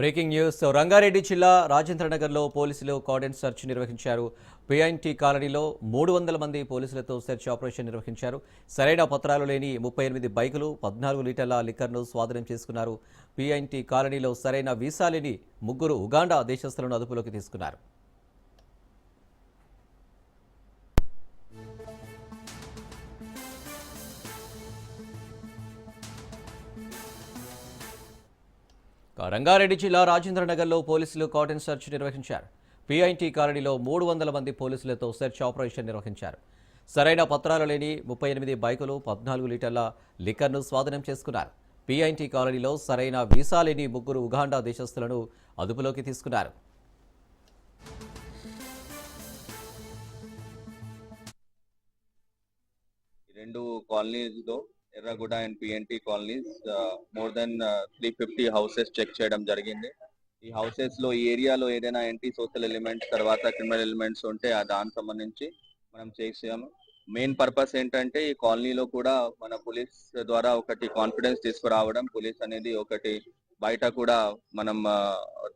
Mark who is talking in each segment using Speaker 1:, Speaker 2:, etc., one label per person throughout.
Speaker 1: Breaking news. Rangareddy జిల్లా రాజేంద్రనగర్లో పోలీసులు cordon search నిర్వహించారు. పిఐన్టీ కాలనీలో మూడు వందల మంది పోలీసులతో సెర్చ్ ఆపరేషన్ నిర్వహించారు. సరైన పత్రాలు లేని ముప్పై ఎనిమిది బైకులు పద్నాలుగు లీటర్ల లిక్కర్ను స్వాధీనం చేసుకున్నారు. పిఐన్టీ కాలనీలో సరైన వీసా లేని ముగ్గురు ఉగాండా దేశస్తులను అదుపులోకి తీసుకున్నారు. రంగారెడ్డి జిల్లా రాజేంద్రనగర్లో పోలీసులు కాటన్ సెర్చ్ నిర్వహించారు. పిఐటి కాలనీలో మూడు వందల మంది పోలీసులతో సెర్చ్ ఆపరేషన్ నిర్వహించారు. సరైన పత్రాలు లేని ముప్పై ఎనిమిది బైకులు పద్నాలుగు లీటర్ల లిక్కర్ను స్వాధీనం చేసుకున్నారు. పిఐటి కాలనీలో సరైన వీసా లేని ముగ్గురు ఉగాండా దేశస్తులను అదుపులోకి తీసుకున్నారు.
Speaker 2: ఈ రెండు కాలనీలో Erragadda and PNT colonies more than three fifty houses check చేయడం జరిగింది. ఈ హౌసెస్లో ఈ ఏరియాలో ఏదైనా యాంటీ సోషల్ ఎలిమెంట్స్ తర్వాత క్రిమినల్ ఎలిమెంట్స్ ఉంటే ఆ దానికి సంబంధించి మనం చేసాము మెయిన్ పర్పస్ ఏంటంటే ఈ కాలనీలో కూడా మన పోలీస్ ద్వారా ఒకటి కాన్ఫిడెన్స్ తీసుకురావడం పోలీస్ అనేది ఒకటి బయట కూడా మనం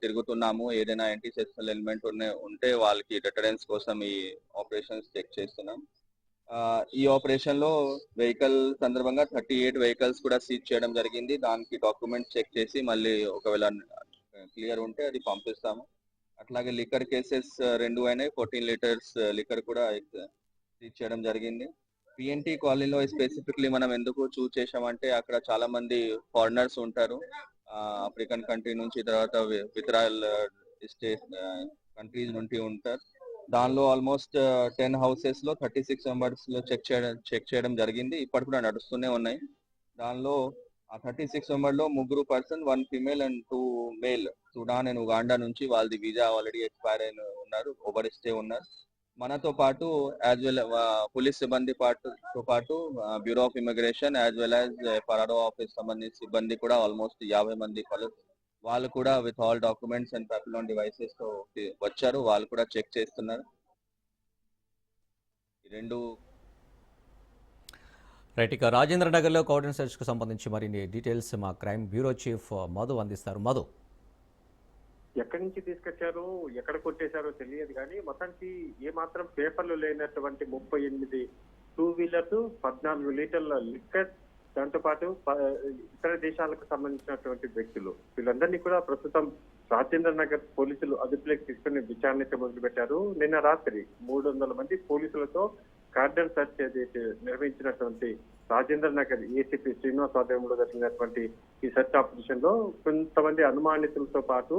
Speaker 2: తిరుగుతున్నాము. ఏదైనా యాంటీ సోషల్ ఎలిమెంట్ ఉంటే వాళ్ళకి డిటరెన్స్ కోసం ఈ ఆపరేషన్స్ చెక్ చేస్తున్నాం. ఈ ఆపరేషన్లో వెహికల్ సందర్భంగా థర్టీ ఎయిట్ వెహికల్స్ కూడా సీజ్ చేయడం జరిగింది. దానికి డాక్యుమెంట్ చెక్ చేసి మళ్ళీ ఒకవేళ క్లియర్ ఉంటే అది పంపిస్తాము. అట్లాగే లిక్కర్ కేసెస్ రెండు అయినాయి. ఫోర్టీన్ లీటర్స్ లిక్కర్ కూడా సీజ్ చేయడం జరిగింది. పిఎన్టీ కాలనీలో స్పెసిఫిక్లీ మనం ఎందుకు చూస్ చేసామంటే అక్కడ చాలా మంది ఫారినర్స్ ఉంటారు ఆఫ్రికన్ కంట్రీ నుంచి తర్వాత విత్రాల్ స్టేట్ కంట్రీస్ నుండి ఉంటారు. దానిలో ఆల్మోస్ట్ టెన్ హౌసెస్లో థర్టీ సిక్స్ మెంబర్స్లో చెక్ చేయడం చెక్ చేయడం జరిగింది. ఇప్పటి కూడా నడుస్తూనే ఉన్నాయి. దానిలో ఆ థర్టీ సిక్స్ మెంబర్లో ముగ్గురు person one female and two male Sudan and Uganda నుంచి వాళ్ళది వీజా ఆల్రెడీ ఎక్స్పైర్ అయిన ఉన్నారు. ఓవర్ స్టే ఉన్నారు. మనతో పాటు యాజ్ వెల్ పోలీస్ సిబ్బంది పాటుతో పాటు bureau of immigration as well as FRRO office సంబంధించి సిబ్బంది కూడా ఆల్మోస్ట్ యాభై మంది పలు వాళ్ళు కూడా విత్ ఆల్ డాక్యుమెంట్స్ అండ్ పాపులోన్ డివైసెస్తో వచ్చారు. వాళ్ళు కూడా చెక్ చేస్తున్నారు. ఈ రెండు
Speaker 1: రైట్ ఇక రాజేంద్రనగర్లో కార్డన్ సెర్చ్కు సంబంధించి మరిన్ని డీటెయిల్స్ మా క్రైమ్ బ్యూరో చీఫ్ మధు అందిస్తారు. మధు.
Speaker 3: ఎక్కడి నుంచి తీసుకొచ్చారో? ఎక్కడ కొట్టేశారో తెలియదు కానీ మొత్తానికి ఏ మాత్రం పేపర్లు లేనటువంటి ముప్పై ఎనిమిది టూ వీలర్స్ పద్నాలుగు లీటర్ల లిక్కర్ దాంతోపాటు ప- ఇతర దేశాలకు సంబంధించినటువంటి వ్యక్తులు వీళ్ళందరినీ కూడా ప్రస్తుతం రాజేంద్ర నగర్ పోలీసులు అదుపులోకి తీసుకుని విచారణ మొదలుపెట్టారు. నిన్న రాత్రి మూడు వందల మంది పోలీసులతో కార్డన్ సెర్చ్ ఏదైతే నిర్వహించినటువంటి రాజేంద్ర నగర్ ఏసీపీ శ్రీనివాస్ ఆధ్వర్యంలో జరిగినటువంటి ఈ సెర్చ్ ఆపరేషన్లో కొంతమంది అనుమానితులతో పాటు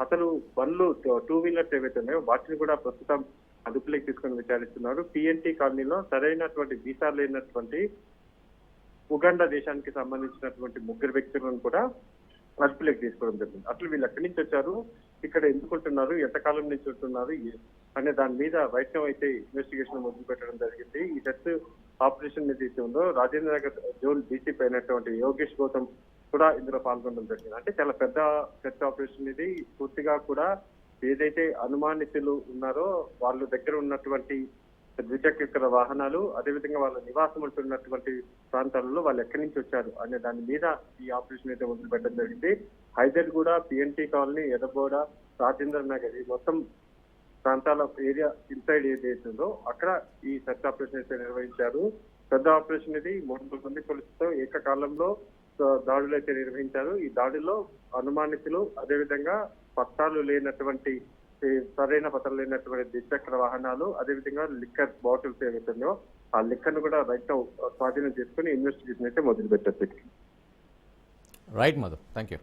Speaker 3: అసలు బండ్లు టూ వీలర్స్ ఏవైతే ఉన్నాయో వాటిని కూడా ప్రస్తుతం అదుపులోకి తీసుకుని విచారిస్తున్నారు. పిఎన్టీ కాలనీలో సరైనటువంటి వీసా లేనటువంటి ఉగండా దేశానికి సంబంధించినటువంటి ముగ్గురు వ్యక్తులను కూడా అదుపులోకి తీసుకోవడం జరిగింది. అసలు వీళ్ళు ఎక్కడి నుంచి వచ్చారు? ఇక్కడ ఎందుకుంటున్నారు? ఎంతకాలం నుంచి ఉంటున్నారు? అనే దాని మీద వైష్ణవ్ అయితే ఇన్వెస్టిగేషన్ మొదలు పెట్టడం జరిగింది. ఈ సెర్చ్ ఆపరేషన్ ఏదైతే ఉందో రాజేంద్ర నగర్ జోన్ డీసీపీ అయినటువంటి యోగేష్ గౌతమ్ కూడా ఇందులో పాల్గొనడం జరిగింది. అంటే చాలా పెద్ద సెర్చ్ ఆపరేషన్ ఇది. పూర్తిగా కూడా ఏదైతే అనుమానితులు ఉన్నారో వాళ్ళ దగ్గర ఉన్నటువంటి ద్విచక్ర వాహనాలు అదేవిధంగా వాళ్ళ నివాసం ఉంటున్నటువంటి ప్రాంతాలలో వాళ్ళు ఎక్కడి నుంచి వచ్చారు అనే దాని మీద ఈ ఆపరేషన్ అయితే వదిలిపెట్టడం పెట్టడం జరిగింది. హైదర్ కూడా పిఎన్టీ కాలనీ ఎదబోడ రాజేంద్ర నగర్ ఈ మొత్తం ప్రాంతాల ఏరియా ఇన్సైడ్ ఏదైతే ఉందో అక్కడ ఈ సెర్చ్ ఆపరేషన్ అయితే నిర్వహించారు. పెద్ద ఆపరేషన్ ఇది మూడు వందల మంది పోలీసులతో ఏకకాలంలో దాడులు అయితే నిర్వహించారు. ఈ దాడిలో అనుమానితులు అదేవిధంగా పట్టాలు లేనటువంటి సరైన పత్రాలు లేనటువంటి ద్విచక్ర వాహనాలు అదేవిధంగా లిక్కర్ బాటిల్స్ ఏవైతే ఆ లిక్కర్ను కూడా రైట్ స్వాధీనం చేసుకుని ఇన్వెస్టిగేషన్ అయితే మొదలు పెట్టారు
Speaker 1: రైట్ మధు థ్యాంక్ యూ